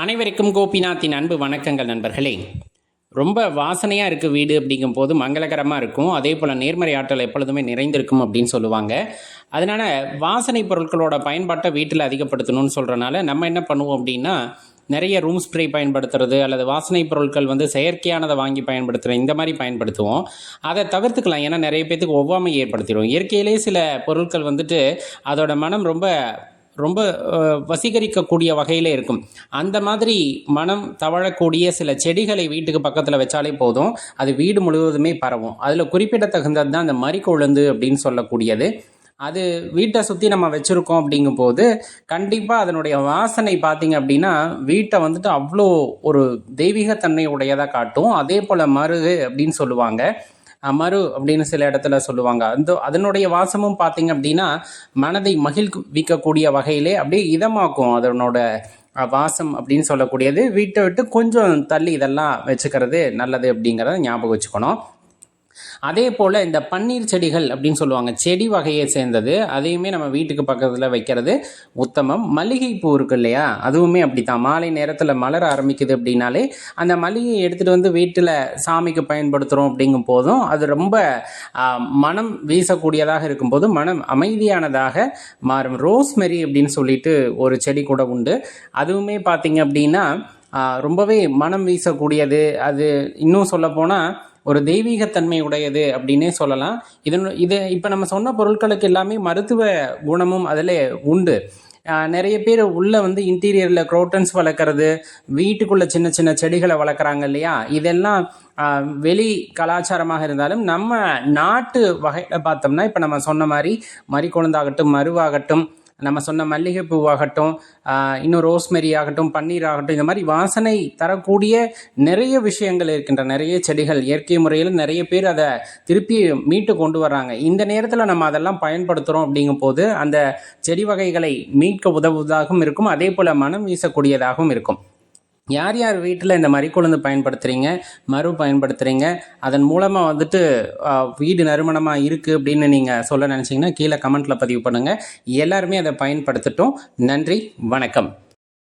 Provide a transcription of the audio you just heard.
அனைவருக்கும் கோபிநாத்தின் அன்பு வணக்கங்கள் நண்பர்களே. ரொம்ப வாசனையாக இருக்குது வீடு அப்படிங்கும் போது மங்களகரமாக இருக்கும். அதே போல் நேர்மறை ஆற்றல் எப்பொழுதுமே நிறைந்திருக்கும் அப்படின்னு சொல்லுவாங்க. அதனால் வாசனை பொருட்களோட பயன்பாட்டை வீட்டில் அதிகப்படுத்தணும்னு சொல்கிறனால நம்ம என்ன பண்ணுவோம் அப்படின்னா நிறைய ரூம் ஸ்ப்ரே பயன்படுத்துறது அல்லது வாசனை பொருட்கள் வந்து செயற்கையானதை வாங்கி பயன்படுத்துகிற இந்த மாதிரி பயன்படுத்துவோம். அதை தவிர்த்துக்கலாம். ஏன்னா நிறைய பேத்துக்கு ஒவ்வாமை ஏற்படுத்திடும். இயற்கையிலே சில பொருட்கள் வந்துட்டு அதோட மனம் ரொம்ப ரொம்ப வசீகரிக்கக்கூடிய வகையில் இருக்கும். அந்த மாதிரி மனம் தவழக்கூடிய சில செடிகளை வீட்டுக்கு பக்கத்தில் வச்சாலே போதும். அது வீடு முழுவதுமே பரவும். அதில் குறிப்பிடத்தகுந்தது தான் அந்த மறிக்கொழுந்து அப்படின்னு சொல்லக்கூடியது. அது வீட்டை சுற்றி நம்ம வச்சுருக்கோம் அப்படிங்கும்போது கண்டிப்பாக அதனுடைய வாசனை பார்த்தீங்க அப்படின்னா வீட்டை வந்துட்டு அவ்வளோ ஒரு தெய்வீகத்தன்மை உடையதாக காட்டும். அதே போல் மருகு அப்படின்னு சொல்லுவாங்க. அஹ் மரு அப்படின்னு சில இடத்துல சொல்லுவாங்க. அந்த அதனுடைய வாசமும் பார்த்தீங்க அப்படின்னா மனதை மகிழ்விக்கக்கூடிய வகையிலே அப்படியே இதமாக்கும் அதனோட வாசம் அப்படின்னு சொல்லக்கூடியது. வீட்டை விட்டு கொஞ்சம் தள்ளி இதெல்லாம் வச்சுக்கிறது நல்லது அப்படிங்கிறத ஞாபகம் வச்சுக்கணும். அதே போல் இந்த பன்னீர் செடிகள் அப்படின்னு சொல்லுவாங்க செடி வகையை சேர்ந்தது அதையுமே நம்ம வீட்டுக்கு பக்கத்தில் வைக்கிறது உத்தமம். மல்லிகைப்பூ இருக்கு இல்லையா அதுவுமே அப்படி தான் மாலை நேரத்தில் மலர ஆரம்பிக்குது அப்படின்னாலே அந்த மல்லிகையை எடுத்துகிட்டு வந்து வீட்டில் சாமிக்கு பயன்படுத்துகிறோம் அப்படிங்கும் போதும் அது ரொம்ப மனம் வீசக்கூடியதாக இருக்கும்போது மனம் அமைதியானதாக மாறும். ரோஸ்மெரி அப்படின்னு சொல்லிட்டு ஒரு செடி கூட உண்டு. அதுவுமே பார்த்தீங்க அப்படின்னா ரொம்பவே மனம் வீசக்கூடியது. அது இன்னும் சொல்லப்போனால் ஒரு தெய்வீகத்தன்மை உடையது அப்படின்னே சொல்லலாம். இதன் இது இப்போ நம்ம சொன்ன பொருட்களுக்கு எல்லாமே மருத்துவ குணமும் அதில் உண்டு. நிறைய பேர் உள்ள வந்து இன்டீரியரில் குரோட்டன்ஸ் வளர்க்குறது வீட்டுக்குள்ளே சின்ன சின்ன செடிகளை வளர்க்குறாங்க இல்லையா? இதெல்லாம் வெளி கலாச்சாரமாக இருந்தாலும் நம்ம நாட்டு வகையில் பார்த்தோம்னா இப்போ நம்ம சொன்ன மாதிரி மறிக்கொழுந்தாகட்டும் மருவாகட்டும் நம்ம சொன்ன மல்லிகை பூவாகட்டும் இன்னும் ரோஸ்மெரி ஆகட்டும் பன்னீர் ஆகட்டும் இந்த மாதிரி வாசனை தரக்கூடிய நிறைய விஷயங்கள் இருக்கின்ற நிறைய செடிகள் இயற்கை முறையில் நிறைய பேர் அதை திருப்பி மீட்டு கொண்டு வர்றாங்க. இந்த நேரத்தில் நம்ம அதெல்லாம் பயன்படுத்துகிறோம் அப்படிங்கும் போது அந்த செடி வகைகளை மீட்க உதவுவதாகவும் இருக்கும் அதே போல் மனம் வீசக்கூடியதாகவும் இருக்கும். யார் யார் வீட்டில் இந்த மறிக்குழுந்து பயன்படுத்துகிறீங்க மறு பயன்படுத்துகிறீங்க அதன் மூலமாக வந்துட்டு வீடு நறுமணமாக இருக்குது அப்படின்னு நீங்கள் சொல்ல நினச்சிங்கன்னா கீழே கமெண்ட்டில் பதிவு பண்ணுங்கள் எல்லாருமே அதை பயன்படுத்தட்டும். நன்றி வணக்கம்.